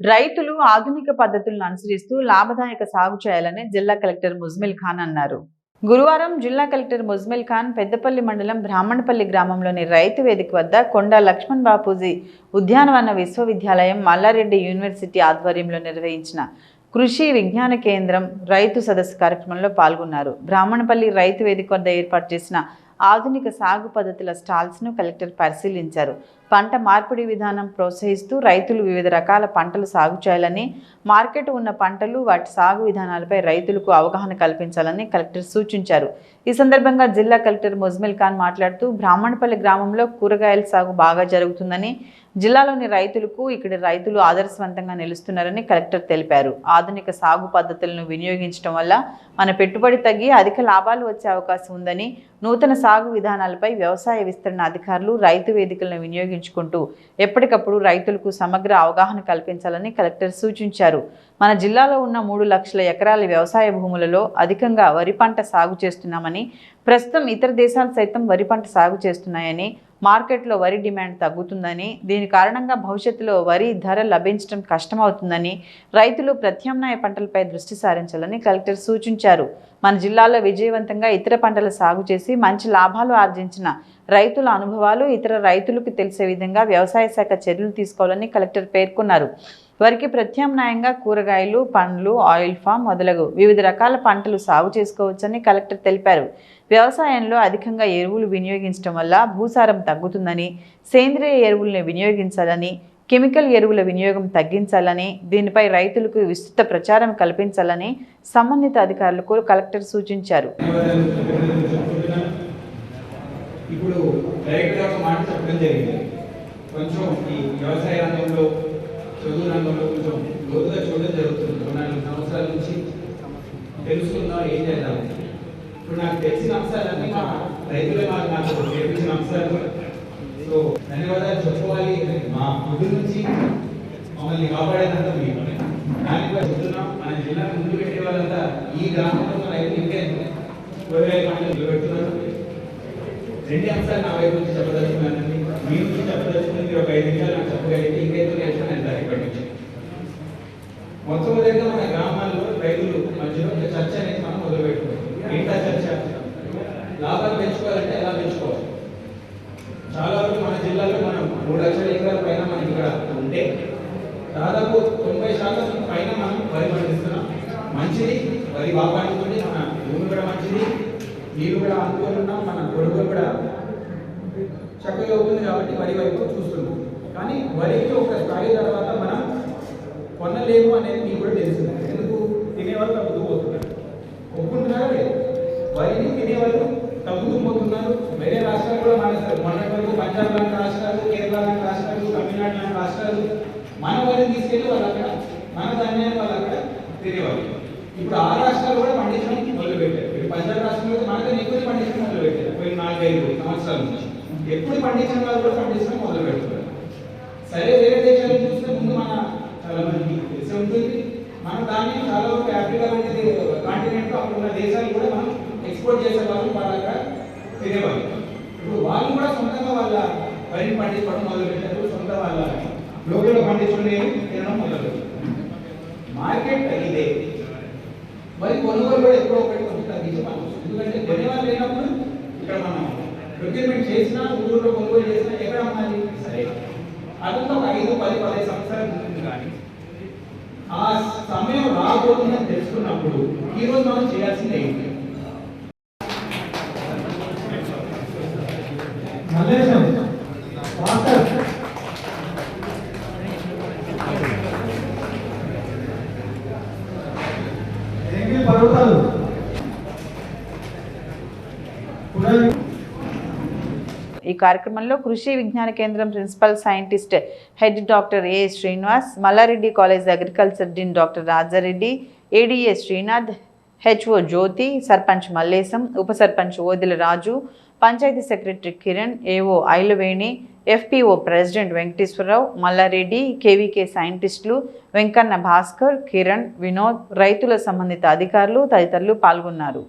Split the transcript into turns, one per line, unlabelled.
రైతులు ఆధునిక పద్ధతులను అనుసరిస్తూ లాభదాయక సాగు చేయాలని జిల్లా కలెక్టర్ ముజ్మిల్ ఖాన్ అన్నారు. గురువారం జిల్లా కలెక్టర్ ముజ్మిల్ ఖాన్ పెద్దపల్లి మండలం బ్రాహ్మణపల్లి గ్రామంలోని రైతు వేదిక వద్ద కొండా లక్ష్మణ్ బాపూజీ ఉద్యానవన విశ్వవిద్యాలయం మల్లారెడ్డి యూనివర్సిటీ ఆధ్వర్యంలో నిర్వహించిన కృషి విజ్ఞాన కేంద్రం రైతు సదస్సు కార్యక్రమంలో పాల్గొన్నారు. బ్రాహ్మణపల్లి రైతు వేదిక వద్ద ఏర్పాటు చేసిన ఆధునిక సాగు పద్ధతుల స్టాల్స్ను కలెక్టర్ పరిశీలించారు. పంట మార్పిడి విధానం ప్రోత్సహిస్తూ రైతులు వివిధ రకాల పంటలు సాగు చేయాలని మార్కెట్ ఉన్న పంటలు వాటి సాగు విధానాలపై రైతులకు అవగాహన కల్పించాలని కలెక్టర్ సూచించారు. ఈ సందర్భంగా జిల్లా కలెక్టర్ ముజ్మిల్ ఖాన్ మాట్లాడుతూ బ్రాహ్మణపల్లి గ్రామంలో కూరగాయల సాగు బాగా జరుగుతుందని జిల్లాలోని రైతులకు ఇక్కడ రైతులు ఆదర్శవంతంగా నిలుస్తున్నారని కలెక్టర్ తెలిపారు. ఆధునిక సాగు పద్ధతులను వినియోగించడం వల్ల మన పెట్టుబడి తగ్గి అధిక లాభాలు వచ్చే అవకాశం ఉందని నూతన సాగు విధానాలపై వ్యవసాయ విస్తరణ అధికారులు రైతు వేదికలను వినియోగించుకుంటూ ఎప్పటికప్పుడు రైతులకు సమగ్ర అవగాహన కల్పించాలని కలెక్టర్ సూచించారు. మన జిల్లాలో ఉన్న మూడు లక్షల ఎకరాల వ్యవసాయ భూములలో అధికంగా వరి పంట సాగు చేస్తున్నామని ప్రస్తుతం ఇతర దేశాలు సైతం వరి పంట సాగు చేస్తున్నాయని మార్కెట్లో వరి డిమాండ్ తగ్గుతుందని దీని కారణంగా భవిష్యత్తులో వరి ధర లభించడం కష్టమవుతుందని రైతులు ప్రత్యామ్నాయ పంటలపై దృష్టి సారించాలని కలెక్టర్ సూచించారు. మన జిల్లాలో విజయవంతంగా ఇతర పంటలు సాగు చేసి మంచి లాభాలు ఆర్జించిన రైతుల అనుభవాలు ఇతర రైతులకు తెలిసే విధంగా వ్యవసాయ శాఖ చర్యలు తీసుకోవాలని కలెక్టర్ పేర్కొన్నారు. వారికి ప్రత్యామ్నాయంగా కూరగాయలు పండ్లు ఆయిల్ ఫామ్ మొదలగు వివిధ రకాల పంటలు సాగు చేసుకోవచ్చని కలెక్టర్ తెలిపారు. వ్యవసాయంలో అధికంగా ఎరువులు వినియోగించడం వల్ల భూసారం తగ్గుతుందని సేంద్రియ ఎరువులను వినియోగించాలని కెమికల్ ఎరువుల వినియోగం తగ్గించాలని దీనిపై రైతులకు విస్తృత ప్రచారం కల్పించాలని సంబంధిత అధికారులకు కలెక్టర్ సూచించారు.
ఇప్పుడు మాట కొంచెం ఈ వ్యవసాయ చదువు రంగంలో కొంచెం లోతుగా చూడడం జరుగుతుంది ఒక నాలుగు సంవత్సరాల నుంచి తెలుసుకుందాం ఏం చేద్దాం ఇప్పుడు నాకు తెలిసిన అంశాలన్నీ మా రైతులే మాకు నాకు నేర్పించిన అంశాలు సో ధన్యవాదాలు. చెప్పుకోవాలి మా ఫుడ్ నుంచి మమ్మల్ని కాపాడేదంతా మీకు దానిపై చెప్తున్నాం మన జిల్లా ముందు పెట్టే వాళ్ళంతా ఈ గ్రామంలో రైతులు ఇంకే కూరగాయల పంటలు నిలబెడుతున్నారు రెండు అంశాలు నా వైపు నుంచి చెప్పదలుచుకున్నానండి మీరు నుంచి చెప్పదలుచుకుని మీరు ఒక ఐదు నిమిషాలు నాకు చెప్పగలిగితే ఇంకైతే నేర్చుకుని వెళ్తారు ఇక్కడి నుంచి మొట్టమొదటిగా మన గ్రామాల్లో రైతులు మధ్యలో ఒక చర్చ అనేది మనం మొదలుపెట్టుకోవాలి ఏంటా చర్చ? లాభాలు పెంచుకోవాలంటే ఎలా పెంచుకోవాలి? చాలా వరకు మన జిల్లాలో మనం మూడు లక్షల ఎకరాల పైన మనకి ఇక్కడ ఉంటే దాదాపు తొంభై శాతం పైన మనం వరి పండిస్తున్నాం మంచిది వరి బాగా పండుతుంది మన భూమి కూడా మంచిది నీరు కూడా అనుకుంటున్నాం ఉన్నాం మన కొడుకు కూడా చక్కగా అవుతుంది కాబట్టి వరి వైపు చూస్తున్నాం. కానీ వరికి ఒక స్థాయి తర్వాత మనం కొనలేము అనేది మీకు కూడా తెలుస్తుంది ఎందుకు? తినేవాళ్ళు తగ్గుతూ పోతున్నారు. ఒప్పుకుంటున్నారా లేదు? వరిని తినేవాళ్ళు తగ్గుతూ పోతున్నారు. వేరే రాష్ట్రాలు కూడా మానేస్తారు. మొన్నటి వరకు పంజాబ్ లాంటి రాష్ట్రాలు కేరళ లాంటి రాష్ట్రాలు తమిళనాడు లాంటి రాష్ట్రాలు మన వరిని తీసుకెళ్ళి వాళ్ళు అక్కడ మన ధాన్యాన్ని వాళ్ళు అక్కడ తినేవాళ్ళు. ఇప్పుడు ఆ రాష్ట్రాలు కూడా పండించడం మొదలుపెట్టారు. ఇప్పుడు పంజాబ్ రాష్ట్రంలో మనకు ఎక్కువ పండించడం మొదలుపెట్టారు. పోయిన నాలుగైదు సంవత్సరాల నుంచి. ఎప్పుడు పండించిన వాళ్ళు కూడా పండిస్తాం మొదలు పెడుతున్నారు సరే వేరే దేశాలను చూస్తే ముందు మన చాలా మందికి తెలిసి ఉంటుంది మన దాన్ని చాలా వరకు ఆఫ్రికా లాంటిది కాంటినెంట్ అక్కడ ఉన్న దేశాలు కూడా మనం ఎక్స్పోర్ట్ చేసే వాళ్ళు వాళ్ళ అక్కడ తినేవాళ్ళు ఇప్పుడు వాళ్ళు కూడా సొంతంగా వాళ్ళ వరిని పండించుకోవడం మొదలు పెట్టారు సొంత వాళ్ళ లోకల్ పండించుకునే తినడం మొదలు మార్కెట్ తగ్గితే మరి కొనుగోలు కూడా ఎప్పుడో ఒకటి కొంచెం తగ్గించి మనం ఎందుకంటే కొనేవాళ్ళు లేనప్పుడు ఇక్కడ మనం ప్రొక్యూర్మెంట్ చేసినా ఊళ్ళో కొనుగోలు చేసినా ఎక్కడ అమ్మాలి? సరే. అదంతా ఒక ఐదు పది పదిహేను సంవత్సరాలు ఉంటుంది కానీ ఆ సమయం రాబోతుందని తెలుసుకున్నప్పుడు ఈరోజు మనం చేయాల్సింది ఏంటి?
ఈ కార్యక్రమంలో Krishi Vignana Kendram principal scientist head doctor A Srinivas Malla Reddy college agriculture dean doctor Raja Reddy ADA Srinath HO Jyothi sarpanch Mallesham ఉప sarpanch Odila Raju panchayat secretary Kiran AO Ailaveni FPO president Venkateswara Rao Malla Reddy KVK సైంటిస్టులు వెంకన్న భాస్కర్ కిరణ్ వినోద్ రైతుల సంబంధిత అధికారులు తదితరులు పాల్గొన్నారు.